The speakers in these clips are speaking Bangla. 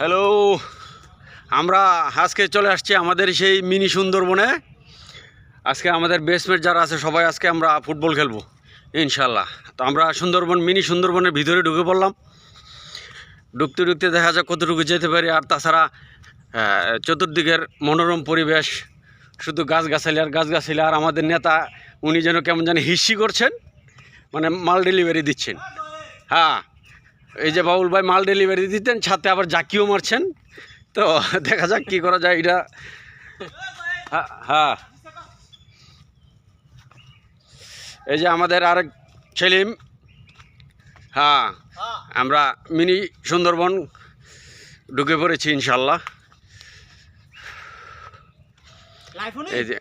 হ্যালো, আমরা আজকে চলে আসছি আমাদের সেই মিনি সুন্দরবনে। আজকে আমাদের বেসমেট যারা আছে, সবাই আজকে আমরা ফুটবল খেলব ইনশাল্লাহ তো আমরা সুন্দরবন, মিনি সুন্দরবনের ভিতরে ঢুকে পড়লাম। ঢুকতে ঢুকতে দেখা যাক কতটুকু যেতে পারি। আর তাছাড়া চতুর্দিকের মনোরম পরিবেশ, শুধু গাছগাছালি আর গাছগাছালি, আর আমাদের নেতা, উনি যেন কেমন জানি হিস্সি করছেন মানে মাল ডেলিভারি দিচ্ছেন। হ্যাঁ এই যে বাবুল ভাই মাল ডেলিভারি দিতেন সাথে আবার জাকিও মারছেন। তো দেখা যাক কি করা যায় এটা হ্যাঁ, হ্যাঁ। এই যে আমাদের আরেক সেলিম। হ্যাঁ আমরা মিনি সুন্দরবন ঢুকে পড়েছি ইনশাল্লাহ। এই যে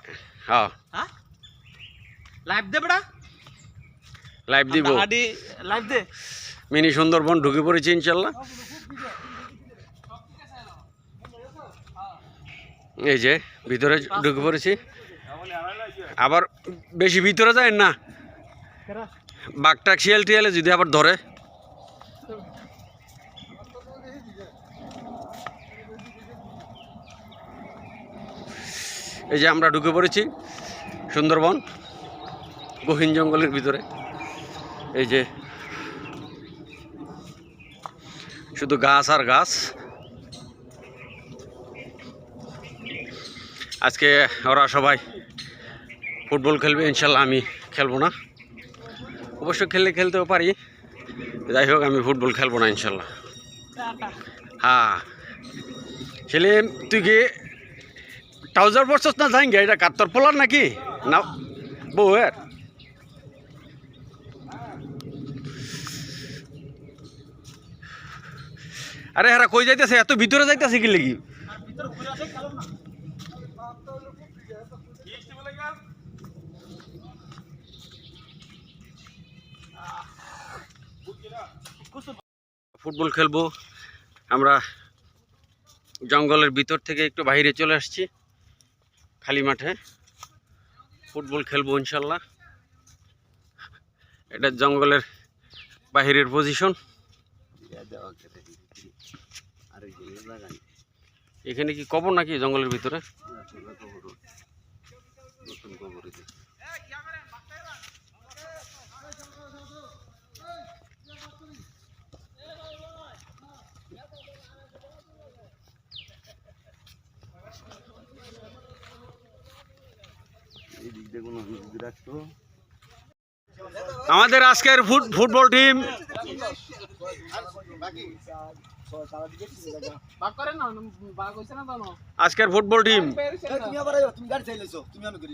হ্যাঁ। লাইভ দে বড়া লাইভ দিব। লাইভ দে। মিনি সুন্দরবন ঢুকে পড়েছি ইনশাল্লাহ। এই যে, ভিতরে ঢুকে পড়েছি। আবার বেশি ভিতরে যায় না। বাঘটা শিয়াল টিয়ালে যদি আবার ধরে। এই যে আমরা ঢুকে পড়েছি সুন্দরবন, গহীন জঙ্গলের ভিতরে। এই যে শুধু গাছ আর গাছ। আজকে ওরা সবাই ফুটবল খেলবে, ইনশাল্লাহ আমি খেলব না। অবশ্য খেললে খেলতেও পারি। যাই হোক, আমি ফুটবল খেলব না, ইনশাল্লাহ। হ্যাঁ। সেলিম তুই কি ট্রাউজার পরছস না যাইঙ্গে এটা কাত্তর পোলার নাকি? না, বউয়ের? আরে হারা, কই যাইতেছে? এত ভিতরে যাইতেছে কি লাগি? ফুটবল খেলব। আমরা জঙ্গলের ভিতর থেকে একটু বাইরে চলে আসছি, খালি মাঠে। ফুটবল খেলব ইনশাল্লাহ। এটা জঙ্গলের বাহিরের পজিশন এখানে কি কবর নাকি জঙ্গলের ভিতরে? আমাদের আজকের ফুট ফুটবল টিম বাগ করে না বাগ হইছে না জানো আজকের ফুটবল টিম তুমি আবার তুমি গাড়ি চাইলেছো তুমি আনো করি